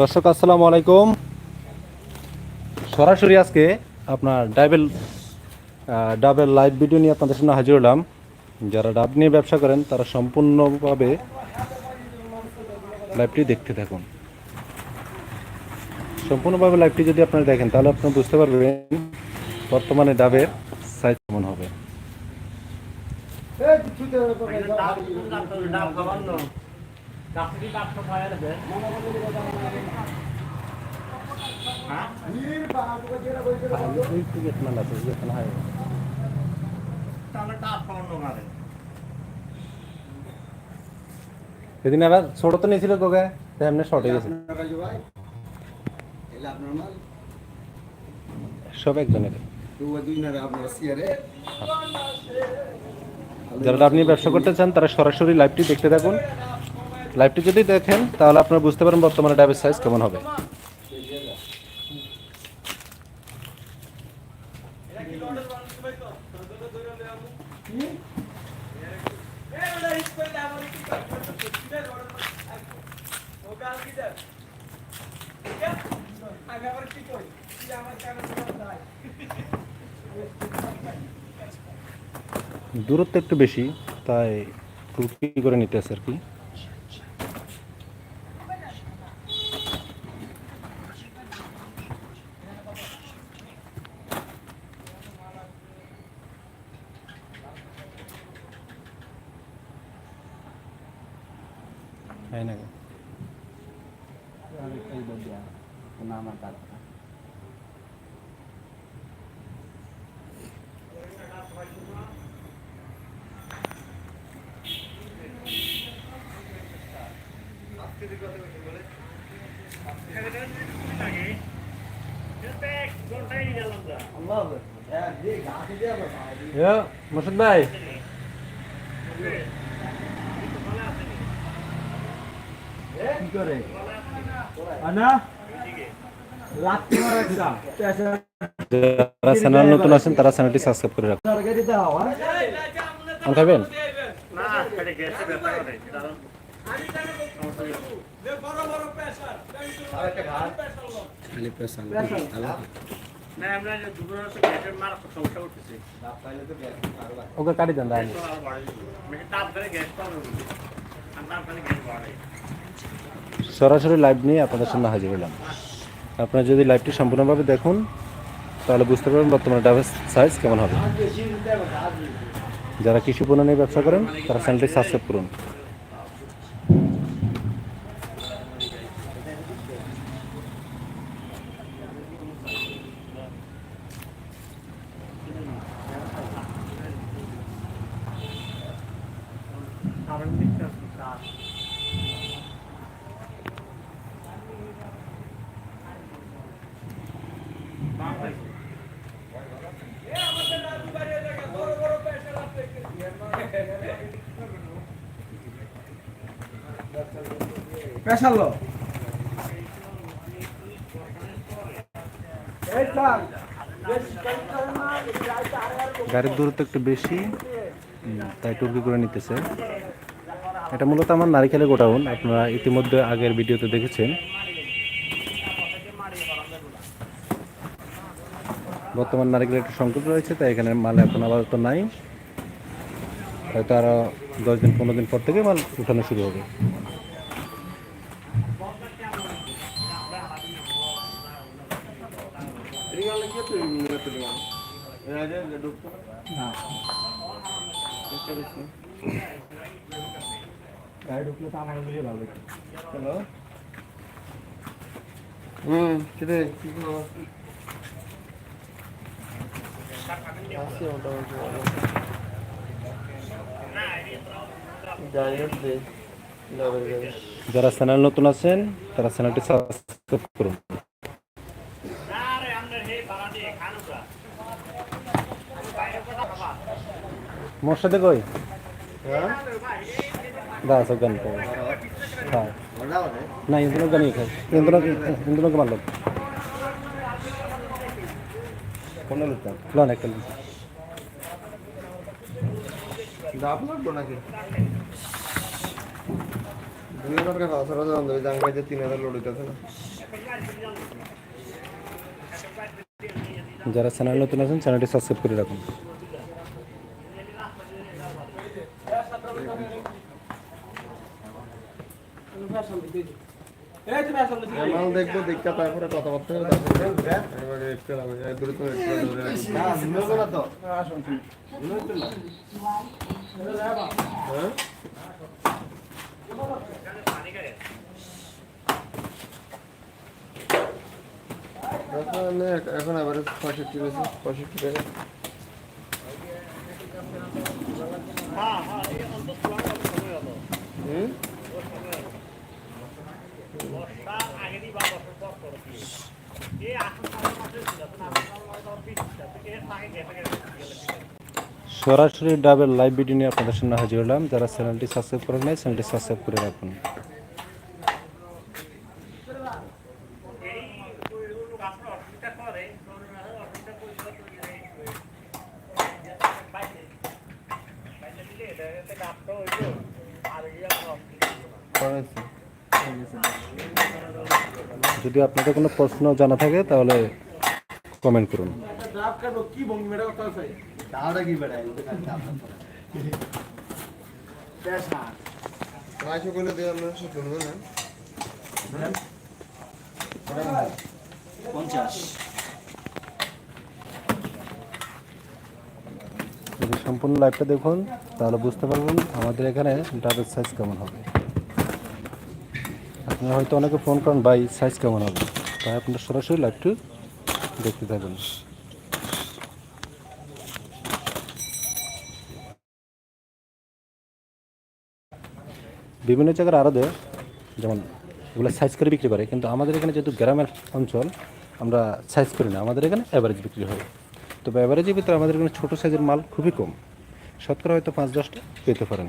দর্শক আসসালামু আলাইকুম। সরাসরি আজকে আপনার ডাবেল ডাবেল লাইভ ভিডিও নিয়ে আপনাদের সামনে হাজির হলাম। যারা ডাব নিয়ে ব্যবসা করেন তারা সম্পূর্ণভাবে লাইভটি দেখতে থাকুন। সম্পূর্ণভাবে লাইভটি যদি আপনারা দেখেন তাহলে আপনারা বুঝতে পারবেন বর্তমানে ডাবের সাইজ কেমন হবে। সেদিন আবার ছোট তো নিয়েছিল গোগায় তাই এমনি শর্ট হয়ে গেছে। সব একজনের। যারা আপনি ব্যবসা করতে চান তারা সরাসরি লাইভটি দেখতে থাকুন। লাইভটি যদি দেখেন, তাহলে আপনারা বুঝতে পারেন বর্তমানে ডাবের সাইজ কেমন হবে। দূরত্ব একটু বেশি, তাই টুকি করে নিতে আছে আর কি হয় না মোর্শেদ ভাই কি করে আনা লাত্তি মারা একটা পেশা যারা চ্যানেল নতুন আছেন তারা চ্যানেলটি সাবস্ক্রাইব করে রাখুন সরকারি দিতে হওয়া আম খাবেন ওকে কাটি দেন রাখেন সরাসরি লাইভ নিয়ে আপনাদের সামনে হাজির হলাম। আপনারা যদি লাইভটি সম্পূর্ণভাবে দেখুন তাহলে বুঝতে পারবেন বর্তমানে ডাবের সাইজ কেমন হবে। যারা কৃষি পণ্য নিয়ে ব্যবসা করেন তারা চ্যানেলটি সাবস্ক্রাইব করুন। পেশালো। এই স্যার গাড়ির দূরত্ব একটু বেশি তাই টুকি করে নিতেছে। এটা মূলত আমার নারিকেলের গোডাউন, আপনারা ইতিমধ্যে আগের ভিডিওতে দেখেছেন। বর্তমান নারিকেলের একটু সংকট রয়েছে, তাই এখানে মাল এখন আপাতত নাই। হয়তো আরও দশ দিন, পনেরো দিন পর থেকে মাল উঠানো শুরু হবে। হ্যালো? হুম কিরে? কি খবর যারা চ্যানেল নতুন আছেন তারা চ্যানেলটি সাবস্ক্রাইব করুন। মোর সাথে কই? হ্যাঁ? দা সব গান পাবো হ্যাঁ না ইন্দুনো গানই খাই ইন্দুনো ইন্দুনোকে মারলো কোনে লুতাম লন একটা ডাব লাগবো নাকি দুই হাজার টাকা পাঁচ হাজার দাম দেবে জাঙ্গাই যে তিন হাজার লোড হইতেছে না যারা চ্যানেল নতুন আছেন চ্যানেলটি সাবস্ক্রাইব করে রাখুন এই তুমি আসলে মাল দেখব দেখা তারপরে কথাবার্তা হবে তারপরে একটু লাগবে দূরে তো একটু ধরে রাখি। হ্যাঁ এখন এখন আবার পঁয়ষট্টি রয়েছে পঁয়ষট্টি টাকা। সরাসরি ডাবের লাইভ ভিডিও নিয়ে আপনাদের সামনে হাজির হলাম যারা চ্যানেলটি সাবস্ক্রাইব করেন নাই চ্যানেলটি সাবস্ক্রাইব করে রাখুন করেছি যদি আপনাদের কোনো প্রশ্ন জানা থাকে, তাহলে কমেন্ট করুন। যদি সম্পূর্ণ লাইভটা দেখুন, তাহলে বুঝতে পারবেন আমাদের এখানে ডাবের সাইজ কেমন হবে। আপনারা হয়তো অনেকে ফোন করেন, ভাই সাইজ কেমন হবে? তাই আপনারা সরাসরি লাইভটি দেখতে থাকবেন বিভিন্ন জায়গার আড়তে যেমন এগুলো সাইজ করে বিক্রি করে, কিন্তু আমাদের এখানে যেহেতু গ্রামের অঞ্চল, আমরা সাইজ করি না, আমাদের এখানে অ্যাভারেজ বিক্রি হয়। তবে অ্যাভারেজের ভিতরে আমাদের এখানে ছোটো সাইজের মাল খুবই কম। শতকরা হয়তো পাঁচ দশটা পেতে পারেন।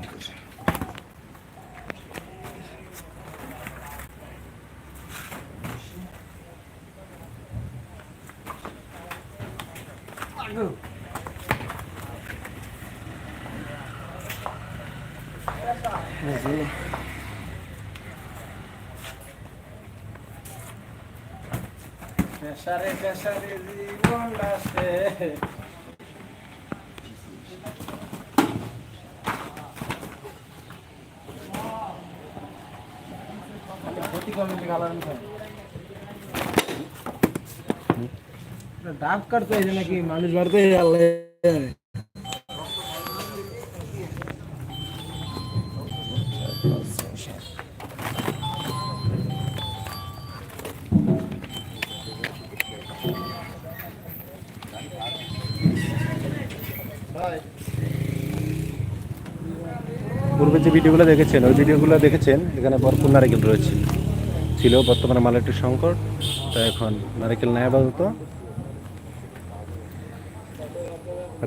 পেশারে পেশারে জীবন আসে। কাটতে হয়েছে নাকি? মানুষ বাড়তে পূর্বে যে ভিডিওগুলো দেখেছেন, ওই ভিডিওগুলো দেখেছেন এখানে ভরপুর নারিকেল রয়েছে। ছিল বর্তমানে মালের একটু সংকট তাই এখন নারিকেল নেয় আপাতত।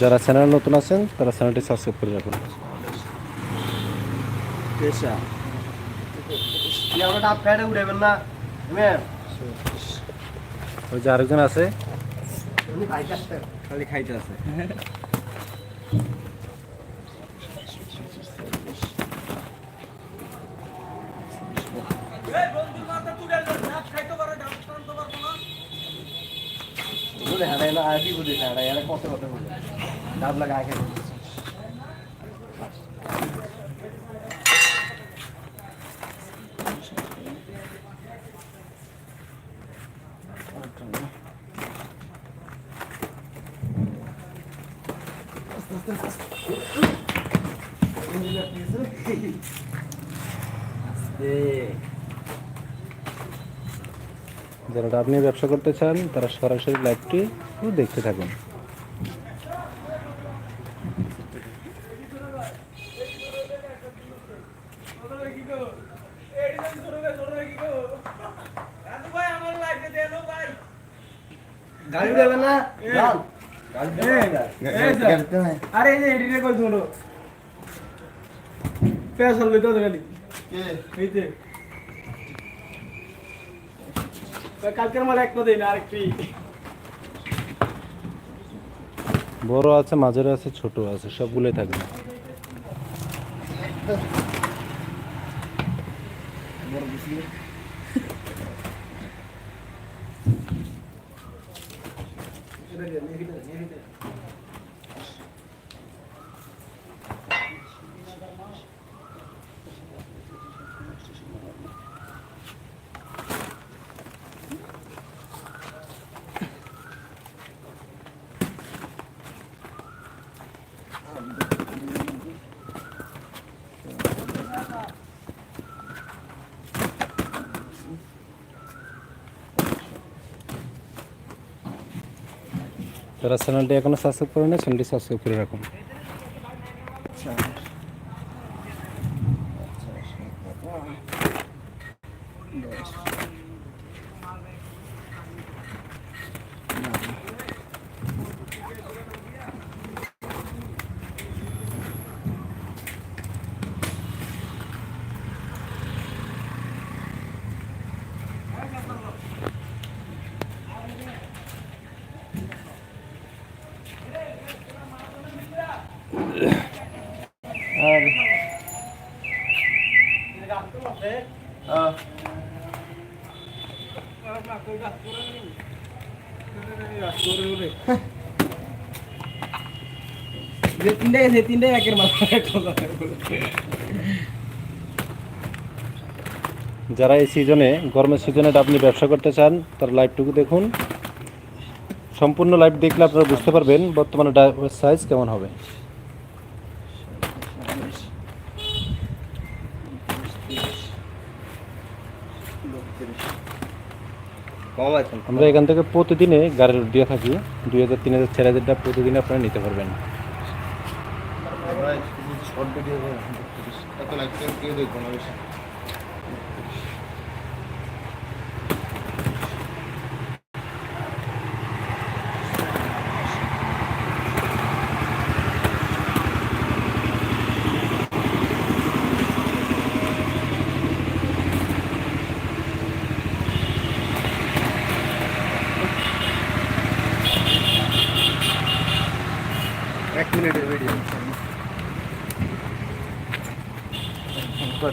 যারা চ্যানেল নতুন আছেন তারা চ্যানেলটি সাবস্ক্রাইব করে রাখুন। পেশা। কি আমরা ডাব খাইতে উঠাইবেন না। তুমি ওই যে আরেকজন আছে। খালি খাইতে আছে বলে হারাই না আর কি বলি হারাই আর কত কথা नब लगा के जरा आपनी व्यवसा करते चान तरह सरसरी लाइव टी देखते थकूँ এইতে কালকের মাল এক দেই না আরেকটি বড় আছে মাঝের আছে ছোট আছে সবগুলোই থাকবে। যারা চ্যানেলটি এখনও সাবস্ক্রাইব করে না চ্যানেলটি সাবস্ক্রাইব করে রাখুন আর আহ, একের মাল যারা এই সিজনে গরমের সিজনে আপনি ব্যবসা করতে চান তার লাইভটুকু দেখুন। সম্পূর্ণ লাইভ দেখলে আপনারা বুঝতে পারবেন বর্তমানে সাইজ কেমন হবে। আমরা এখান থেকে প্রতিদিনে গাড়ির দিয়ে থাকি। দুই হাজার তিন হাজার চার হাজার প্রতিদিনে আপনারা নিতে পারবেন। ভিডিও এত লাইক কেউ দেখব না বেশি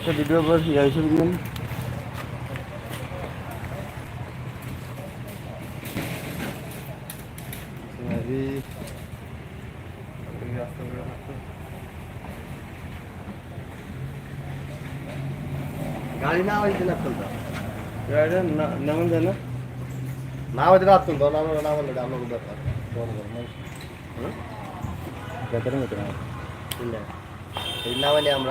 কয়েকটা ভিডিও পর ইয়ে হিসেবে দিন গাড়ি না হয়েছে না খুলতা গাড়ি নামান যায় না না হয়েছে রাত তুলতো না না বললে আমরা দরকার বেতনের মতো না। ಇಲ್ಲ ಇಲ್ಲ ಅವನೇ ಅಮ್ರ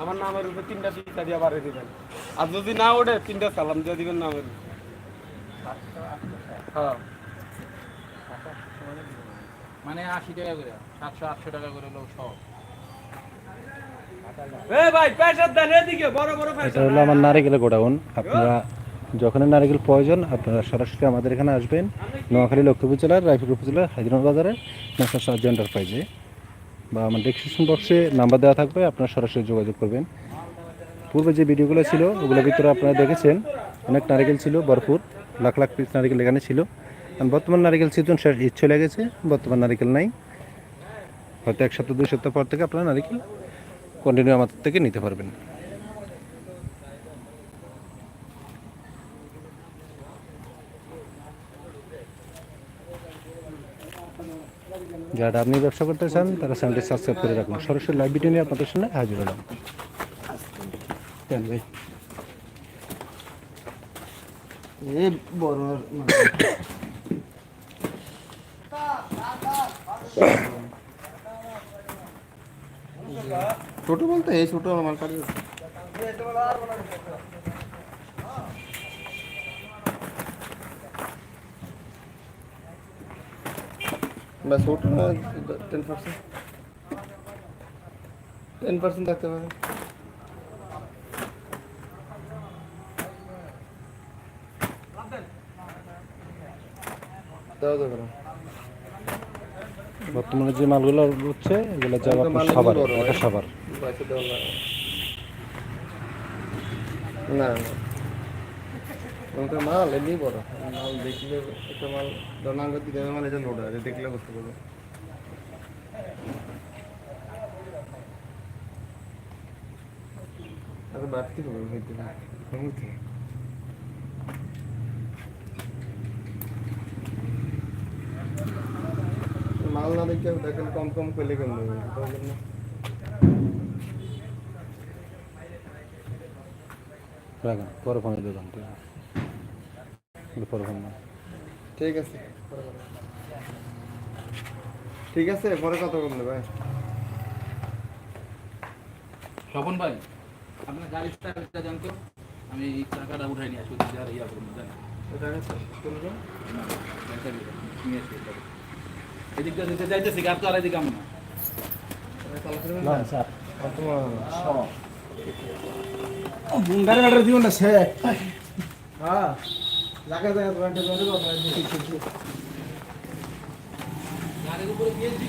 আমার নামের উপরে তিনটা টিকা দিয়ে বাড়ি দিবেন। আর যদি না ওঠে তিনটা সালাম দিয়ে দিবেন নামের হ্যাঁ মানে আশি টাকা করে সাতশো আটশো টাকা করে লোক সব এ ভাই পেশার দেন এদিকে বড় বড় এটা হলো আমার নারিকেলের গোডাউন আপনারা যখনই নারিকেল প্রয়োজন, আপনারা সরাসরি আমাদের এখানে আসবেন। নোয়াখালী লক্ষ্মীপুর জেলার, রায়পুর উপজেলার হাজিরন বাজারের ন্যাশনাল সাহায্য এন্টারপ্রাইজে বা আমার ডিসক্রিপশন বক্সে নাম্বার দেওয়া থাকবে, আপনারা সরাসরি যোগাযোগ করবেন। পূর্বে যে ভিডিওগুলো ছিল, ওগুলোর ভিতরে আপনারা দেখেছেন, অনেক নারিকেল ছিল, ভরপুর। লাখ লাখ পিস নারিকেল এখানে ছিল। বর্তমান নারিকেল সিজন শেষ চলে গেছে, বর্তমান নারিকেল নাই। হয়তো এক সপ্তাহ, দুই সপ্তাহ পর থেকে আপনারা নারিকেল কন্টিনিউ আমাদের থেকে নিতে পারবেন। যারা আপনি ব্যবসা করতে চান, তারা চ্যানেলটি সাবস্ক্রাইব করে রাখুন। সরাসরি লাইভ ভিডিও নিয়ে আপনাদের সামনে হাজির হলাম। ভাই। বড় ছোট বলতে এই ছোট আমার কাছে বা ছোট না টেন পার্সেন্ট টেন পার্সেন্ট থাকতে পারে। বর্তমানে যে মালগুলো হচ্ছে এগুলো যাবে সাবার সাবার। না না। মাল এমনি বড়। মাল দেখলে, একটা মাল দনাঙ্গ দিতে মাল, এটা লোড আছে দেখলে বুঝতে পারবে। মাল না দেখে দেখেন কম কম করলে কেমন হবে? বুঝলেন না রাখেন, পরে ফোনে দিলাম পরে ফোন না ঠিক আছে। ঠিক আছে পরে কথা বললে ভাই। স্বপন ভাই আপনার গাড়ির স্টার্টটা জানতো আমি এই টাকাটা উঠাই নিয়ে আসব আর ইয়া করব জানেন? এটা আছে কোনটা না, ব্যাংকের নিয়ে আসব এটা। এদিকটা দিতে যাইতেছি গাছ তো আর এদিকে আমি না। না স্যার। তোমার দিও না সে হ্যাঁ। লাগা যায় তো একটা জোরে কথা গাড়ির উপরে দিয়ে দিবি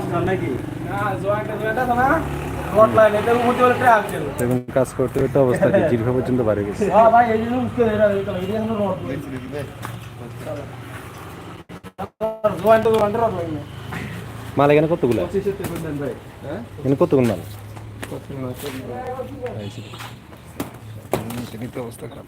এবং কাজ করতে করতে অবস্থা কি জিরো পর্যন্ত বাড়ে গেছে হ্যাঁ মাল এখানে কতগুলো হ্যাঁ এখানে কতগুলো মাল কত অবস্থা খারাপ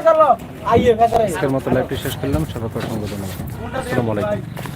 আজকের মতো লাইভটি শেষ করলাম। সবাইকে অসংখ্য ধন্যবাদ। আসসালামু আলাইকুম।